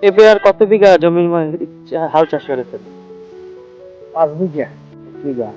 পেঁপে আর কত বিঘা জমি মানে হাল চাষ করেছেন? পাঁচ বিঘা বিঘা।